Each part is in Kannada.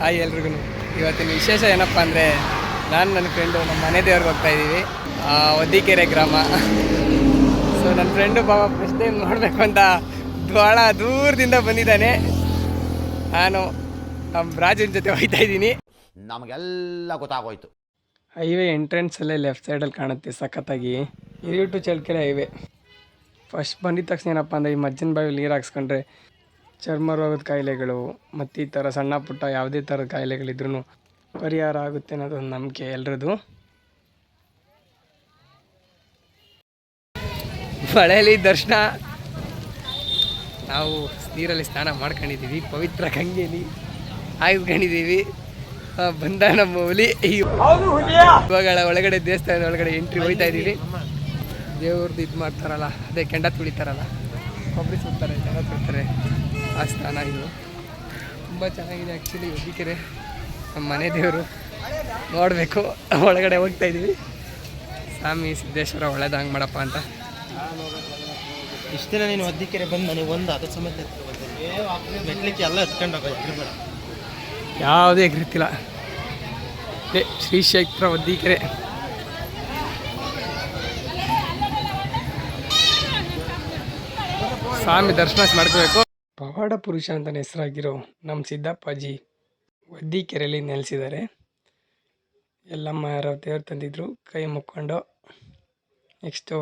ಹಾಯ್ ಎಲ್ರಿಗೂ. ಇವತ್ತಿನ ವಿಶೇಷ ಏನಪ್ಪ ಅಂದರೆ ನಾನು ನನ್ನ ಫ್ರೆಂಡು ನಮ್ಮ ಮನೆ ದೇವ್ರಿಗೆ ಹೋಗ್ತಾ ಇದ್ದೀವಿ ಒದ್ದಿಕೆರೆ ಗ್ರಾಮ. ಸೊ ನನ್ನ ಫ್ರೆಂಡು ಬಾಬಾ ಫಸ್ಟ್ ಟೈಮ್ ನೋಡಬೇಕು ಅಂತ ಭಾಳ ದೂರದಿಂದ ಬಂದಿದ್ದಾನೆ. ನಾನು ನಮ್ಮ ರಾಜನ ಜೊತೆ ಹೋಗ್ತಾ ಇದ್ದೀನಿ. ನಮಗೆಲ್ಲ ಗೊತ್ತಾಗೋಯ್ತು. ಹೈವೇ ಎಂಟ್ರೆನ್ಸಲ್ಲೇ ಲೆಫ್ಟ್ ಸೈಡಲ್ಲಿ ಕಾಣುತ್ತೆ ಸಖತ್ತಾಗಿ. ಇಲ್ಲಿ ಟು ಚಳ್ಳಕೆರೆ ಹೈವೇ. ಫಸ್ಟ್ ಬಂದಿದ ತಕ್ಷಣ ಏನಪ್ಪ ಅಂದರೆ ಈ ಮಜ್ಜನ ಬಾವಿಲಿ ನೀರು ಹಾಕ್ಸ್ಕೊಂಡ್ರೆ ಚರ್ಮ ರೋಗದ ಕಾಯಿಲೆಗಳು ಮತ್ತು ಈ ಥರ ಸಣ್ಣ ಪುಟ್ಟ ಯಾವುದೇ ಥರದ ಕಾಯಿಲೆಗಳಿದ್ರೂ ಪರಿಹಾರ ಆಗುತ್ತೆ ಅನ್ನೋದು ಒಂದು ನಂಬಿಕೆ ಎಲ್ರದ್ದು. ಮಳೆಯಲ್ಲಿ ದರ್ಶನ. ನಾವು ನೀರಲ್ಲಿ ಸ್ನಾನ ಮಾಡ್ಕೊಂಡಿದ್ದೀವಿ, ಪವಿತ್ರ ಗಂಗೆಲಿ ಆಯ್ದುಕೊಂಡಿದ್ದೀವಿ ಬಂದ ನಮ್ಮ ಹುಲಿ. ಇವಾಗ ಒಳಗಡೆ ದೇವಸ್ಥಾನದ ಒಳಗಡೆ ಎಂಟ್ರಿ ಹೋಯ್ತಾ ಇದ್ದೀವಿ. ದೇವ್ರದ್ದು ಇದು ಮಾಡ್ತಾರಲ್ಲ, ಅದೇ ಕೆಂಡ ತುಳಿತಾರಲ್ಲ. ಕೊಬ್ಬರಿ ಸುಡ್ತಾರೆ ಜನ ಸುಡ್ತಾರೆ ಆ ಸ್ಥಾನ ಇದು. ತುಂಬ ಚೆನ್ನಾಗಿದೆ ಆ್ಯಕ್ಚುಲಿ ಒದ್ದಿಕೆರೆ ನಮ್ಮ ಮನೆ ದೇವರು. ನೋಡಬೇಕು. ಒಳಗಡೆ ಹೋಗ್ತಾ ಇದ್ದೀವಿ. ಸ್ವಾಮಿ ಸಿದ್ದೇಶ್ವರ ಒಳ್ಳೇದಂಗೆ ಮಾಡಪ್ಪ ಅಂತ. ಇಷ್ಟು ದಿನ ನೀನು ಒದ್ದಿಕೆರೆ ಬಂದು ನನಗೆ ಒಂದು ಅದ್ರ ಸಮೇತ ಮೆಟ್ಲಿಕ್ಕೆ ಎಲ್ಲ ಎತ್ಕೊಂಡು ಹೋಗೋದು ಯಾವುದೇ ಎಗ್ರಿತಿಲ್ಲ ಏ ಶ್ರೀ ಕ್ಷೇತ್ರ ಒದ್ದಿಕೆರೆ ಸ್ವಾಮಿ ದರ್ಶನ ಮಾಡ್ಕೋಬೇಕು. ಪವಾಡ ಪುರುಷ ಅಂತ ಹೆಸರಾಗಿರೋ ನಮ್ಮ ಸಿದ್ದಪ್ಪಾಜಿ ಒದ್ದಿಕೆರೆಯಲ್ಲಿ ನೆಲೆಸಿದ್ದಾರೆ. ಎಲ್ಲಮ್ಮ ಯಾರೋ ದೇವ್ರು ತಂದಿದ್ರು, ಕೈ ಮುಕ್ಕೊಂಡು ನೆಕ್ಸ್ಟು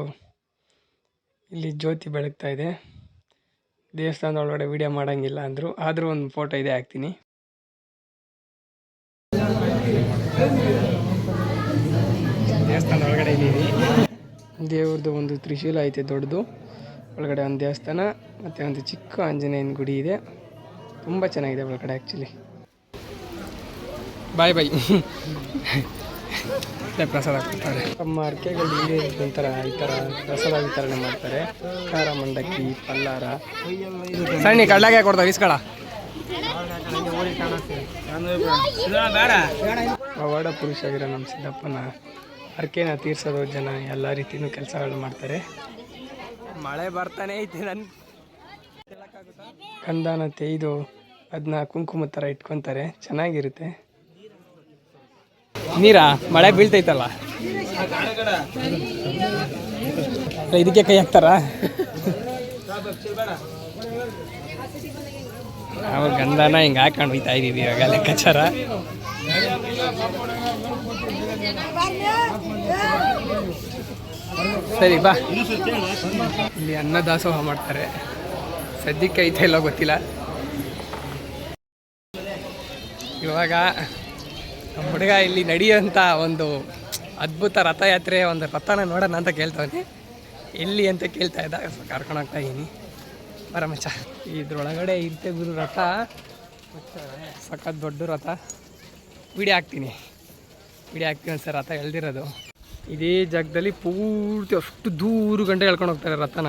ಇಲ್ಲಿ ಜ್ಯೋತಿ ಬೆಳಗ್ತಾ ಇದೆ. ದೇವಸ್ಥಾನದ ಒಳಗಡೆ ವೀಡಿಯೋ ಮಾಡೋಂಗಿಲ್ಲ ಅಂದರು, ಆದರೂ ಒಂದು ಫೋಟೋ ಇದೆ, ಹಾಕ್ತೀನಿ. ದೇವಸ್ಥಾನ ಒಳಗಡೆ ಇದ್ದೀವಿ. ದೇವ್ರದ್ದು ಒಂದು ತ್ರಿಶೂಲ ಐತೆ ದೊಡ್ಡದು. ಒಳಗಡೆ ಒಂದು ದೇವಸ್ಥಾನ ಮತ್ತು ಒಂದು ಚಿಕ್ಕ ಆಂಜನೇಯನ ಗುಡಿ ಇದೆ. ತುಂಬ ಚೆನ್ನಾಗಿದೆ ಒಳಗಡೆ ಆ್ಯಕ್ಚುಲಿ ಬಾಯ್ ಬಾಯ್ ಪ್ರಸಾದ ಕೊಡ್ತಾರೆ. ಅರ್ಕೆಗಳು ಹಿಂಗೆ ಒಂಥರ ಈ ಥರ ಪ್ರಸಾದ ವಿತರಣೆ ಮಾಡ್ತಾರೆ. ಖಾರ, ಮಂಡಕ್ಕಿ, ಪಲ್ಲಾರ. ಸಣ್ಣ ಕಡ್ಲಾಗೆ ಕೊಡ್ತಾರೆ ಇಸ್ಕಳ. ಪವಾಡ ಪುರುಷ ಆಗಿರೋ ನಮ್ಮ ಸಿದ್ದಪ್ಪನ ಅರ್ಕೆನ ತೀರ್ಸೋದು ಜನ ಎಲ್ಲ ರೀತಿಯೂ ಕೆಲಸಗಳು ಮಾಡ್ತಾರೆ. ಮಳೆ ಬರ್ತಾನೆ ಐತೆ ನನ್. ಕಂದಾನ ತೆಯ್ದು ಅದನ್ನ ಕುಂಕುಮ ಥರ ಇಟ್ಕೊತಾರೆ, ಚೆನ್ನಾಗಿರುತ್ತೆ. ನೀರಾ? ಮಳೆ ಬೀಳ್ತೈತಲ್ಲ? ಇದಕ್ಕೆ ಕೈ ಹಾಕ್ತಾರ? ನಾವು ಗಂಧನ ಹಿಂಗೆ ಹಾಕೊಂಡು ಹೋಗ್ತಾ ಇದೀವಿ ಇವಾಗ ಲೆಕ್ಕಾಚಾರ. ಸರಿ, ಬಾ. ಇಲ್ಲಿ ಅನ್ನ ದಾಸೋಹ ಮಾಡ್ತಾರೆ. ಸದ್ಯಕ್ಕೆ ಐತೆ ಇಲ್ಲ ಗೊತ್ತಿಲ್ಲ. ಇವಾಗ ನಮ್ಮ ಹುಡುಗ ಇಲ್ಲಿ ನಡೆಯುವಂಥ ಒಂದು ಅದ್ಭುತ ರಥಯಾತ್ರೆ, ಒಂದು ರಥನ ನೋಡೋಣ ಅಂತ ಕೇಳ್ತಾವನೆ. ಎಲ್ಲಿ ಅಂತ ಕೇಳ್ತಾ ಇದ್ದ ಸೊ ಕರ್ಕೊಂಡು ಹೋಗ್ತಾ ಇದ್ದೀನಿ ಬರಮಚ್ಚ ಇದ್ರೊಳಗಡೆ ಇರ್ತೆ ಗುರು ರಥ. ಸಖತ್ ದೊಡ್ಡ ರಥ. ವಿಡಿಯೋ ಹಾಕ್ತೀನಿ. ವಿಡಿಯೋ ಹಾಕ್ತೀನಿ ಸರ್ ರಥ ಎಳ್ದಿರೋದು. ಇದೇ ಜಾಗದಲ್ಲಿ ಪೂರ್ತಿ ಅಷ್ಟು ದೂರು ಗಂಟೆ ಎಳ್ಕೊಂಡು ಹೋಗ್ತಾರೆ ರಥನ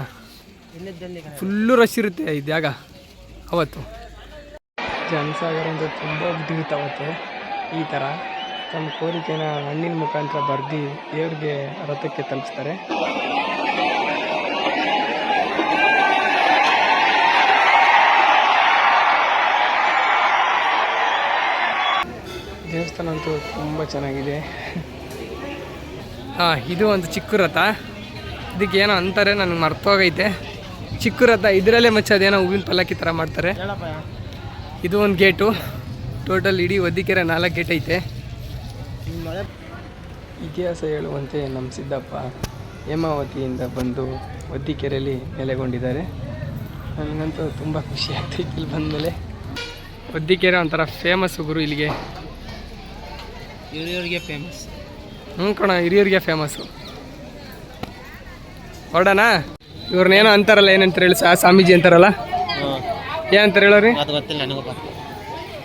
ಫುಲ್ಲು ರಶ್ ಇರುತ್ತೆ ಈ ಜಾಗ ಅವತ್ತು. ಜನಸಾಗರ ಅಂತ ತುಂಬ ಬಿಟ್ಟಿರುತ್ತೆ ಅವತ್ತು. ಈ ಥರ ತಮ್ಮ ಕೋರಿಕೆನ ಹಣ್ಣಿನ ಮುಖಾಂತರ ಬರ್ದು ದೇವ್ರಿಗೆ ರಥಕ್ಕೆ ತಲುಪಿಸ್ತಾರೆ. ದೇವಸ್ಥಾನ ಅಂತೂ ತುಂಬ ಚೆನ್ನಾಗಿದೆ. ಹಾಂ ಇದು ಒಂದು ಚಿಕ್ಕ ರಥ. ಇದಕ್ಕೆ ಏನೋ ಅಂತಾರೆ ನನಗೆ ಮರ್ತೋಗೈತೆ. ಚಿಕ್ಕ ರಥ, ಇದರಲ್ಲೇ ಮಚ್ಚ ಅದೇನೋ ಹೂವಿನ ಪಲ್ಲಕ್ಕಿ ಥರ ಮಾಡ್ತಾರೆ. ಇದು ಒಂದು ಗೇಟು. ಟೋಟಲ್ ಇಡೀ ಒದ್ದಿಕೆರೆ ನಾಲ್ಕು ಗೇಟ್ ಐತೆ. ಇತಿಹಾಸ ಹೇಳುವಂತೆ ನಮ್ಮ ಸಿದ್ದಪ್ಪ ಹೇಮಾವತಿಯಿಂದ ಬಂದು ಒದ್ದಿಕೆರೆಯಲ್ಲಿ ನೆಲೆಗೊಂಡಿದ್ದಾರೆ. ನನಗಂತೂ ತುಂಬ ಖುಷಿ ಆಗ್ತೈತೆ ಇಲ್ಲಿ ಬಂದಮೇಲೆ. ಒದ್ದಿಕೆರೆ ಒಂಥರ ಫೇಮಸ್ಸು ಗುರು ಇಲ್ಲಿಗೆ. ಹಿರಿಯರಿಗೆ ಫೇಮಸ್ ಹ್ಞೂ ಕಣ ಹಿರಿಯರಿಗೆ ಫೇಮಸ್ಸು ಹೊರಡೋಣ ಇವ್ರನ್ನೇನೋ ಅಂತಾರಲ್ಲ ಏನಂತ ಹೇಳಿ ಸಾ ಸ್ವಾಮೀಜಿ ಅಂತಾರಲ್ಲ? ಏನಂತ ಹೇಳೋರಿ? ಅದು ಗೊತ್ತಿಲ್ಲ ನನಗೂ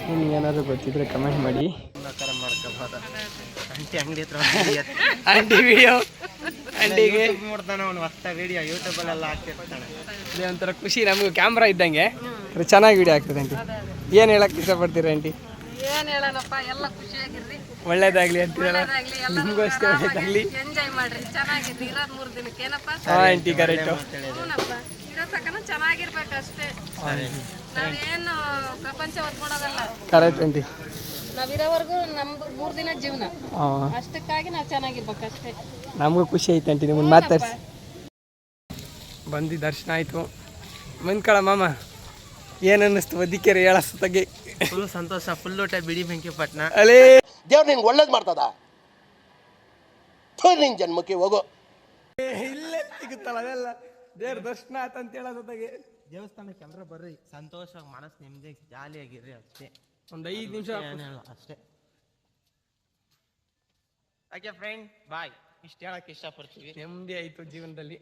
ನಿಮ್ಗೆ ಏನಾದರೂ ಗೊತ್ತಿದ್ರೆ ಕಮೆಂಟ್ ಮಾಡಿ. ಪ್ರಕಾರ ಮಾಡ್ಕೋಬೋದ ಅಂಟಿ ಅಂಗಡಿ ಹತ್ರ ಆಂಟಿ ವಿಡಿಯೋ ಆಂಟಿಗೆ ನೋಡ್ತಾನೆ ಅವನು ಹೊಸ ವಿಡಿಯೋ ಯೂಟ್ಯೂಬಲ್ಲೆಲ್ಲ ಹಾಕ್ತಿರ್ತಾನೆ ಇದೇ ಒಂಥರ ಖುಷಿ ನಮಗೂ ಕ್ಯಾಮ್ರಾ ಇದ್ದಂಗೆ. ಚೆನ್ನಾಗಿ ವಿಡಿಯೋ ಆಗ್ತದೆ ಆಂಟಿ ಏನು ಹೇಳಕ್ಕೆ ಇಷ್ಟಪಡ್ತೀರಾ ಆಂಟಿ ಏನು ಹೇಳೋಣಪ್ಪ ಎಲ್ಲ ಖುಷಿಯಾಗಿರ್ರಿ ಒಳ್ಳೇದಾಗಲಿ ಅಂತೀರಲ್ಲ ನಿಮಗೂ ಅಷ್ಟೇ ಒಳ್ಳೇದಾಗಲಿ. ಎಂಜಾಯ್ ಮಾಡ್ರಿ. ಚೆನ್ನಾಗಿದೆ ಇರೋದ್ ಮೂರ್ ದಿನಕ್ಕೆ ಏನಪ್ಪ? ಹಾ ಆಂಟಿ ಕರೆಕ್ಟ್ ಹ್ಞೂನಪ್ಪ ಇರೋ ತಕನ ಚೆನ್ನಾಗಿರ್ಬೇಕು ಅಷ್ಟೇ. ನಾವೇನು ಪ್ರಪಂಚ ಹೊತ್ಕೊಡೋದಲ್ಲ ಕರೆಕ್ಟ್ ಆಂಟಿ. ನಾವಿರೋವರೆಗೂ ನಮ್ದು ಮೂರ್ ದಿನ ಜೀವನ ಅಷ್ಟಕ್ಕಾಗಿ ನಾವು ಚೆನ್ನಾಗಿರ್ಬೇಕು ಅಷ್ಟೇ. ನಮಗೂ ಖುಷಿ ಐತೆ ಆಂಟಿ. ನಿಮ್ಮನ್ನ ಮಾತಾಡ್ಸಿ. ಬಂದು ದರ್ಶನ ಆಯಿತು. ಮುಂದ್ಕಳ ಮಾಮ. ಏನು ಅನ್ನಿಸ್ತು? ಬದಿಕೆರೆ ಹೇಳಸ್ತಗೆ ಫುಲ್ ಸಂತೋಷ. ಫುಲ್ ಊಟ ಬಿಡಿ ಬೆಂಕಿ ಪಟ್ನ. ಅಲೇ! ದೇವ್ರು ನಿನ್ಗೆ ಒಳ್ಳೇದು ಮಾಡ್ತದ? ನಿನ್ ಜನ್ಮಕ್ಕೆ ಹೋಗು. ಇಲ್ಲೇ ಸಿಗುತ್ತಲ್ಲ ಅದೆಲ್ಲ? ದೇವ್ರ ದರ್ಶನ ಆತಂತ ಹೇಳೋದಾಗೆ ದೇವಸ್ಥಾನಕ್ಕೆ ಎಲ್ಲರೂ ಬರ್ರಿ ಸಂತೋಷವಾಗಿ ಮನಸ್ಸು ನಿಮ್ದೇ ಜಾಲಿಯಾಗಿರ್ರಿ ಅಷ್ಟೇ. ಒಂದು ಐದು ನಿಮಿಷ ಅಷ್ಟೇ ಓಕೆ ಫ್ರೆಂಡ್ ಬಾಯ್ ಇಷ್ಟು ಹೇಳಕ್ಕೆ ಇಷ್ಟಪಡ್ತೀವಿ. ನೆಮ್ಮದಿ ಆಯಿತು ಜೀವನದಲ್ಲಿ.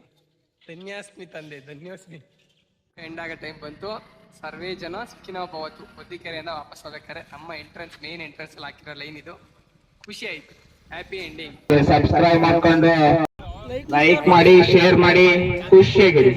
ಧನ್ಯಾಸ್ಮಿ ತಂದೆ ಧನ್ಯಾಸ್ಮಿ ಎಂಡ್ ಆಗೋ ಟೈಮ್ ಬಂತು. ಸರ್ವೇ ಜನ ಸಿಕ್ಕಿನವ ಭವತು ಬದ್ದಿಕೆರೆಯಿಂದ ವಾಪಸ್ ಹೋಗ್ಬೇಕಾದ್ರೆ ನಮ್ಮ ಎಂಟ್ರೆನ್ಸ್ ಮೇನ್ ಎಂಟ್ರೆನ್ಸ್ ಅಲ್ಲಿ ಹಾಕಿರೋ ಲೈನ್ ಇದು. ಖುಷಿ ಆಯ್ತು. ಹ್ಯಾಪಿ ಎಂಡಿಂಗ್ ಸಬ್ಸ್ಕ್ರೈಬ್ ಮಾಡ್ಕೊಂಡು ಲೈಕ್ ಮಾಡಿ ಶೇರ್ ಮಾಡಿ. ಖುಷಿಯಾಗಿರಿ.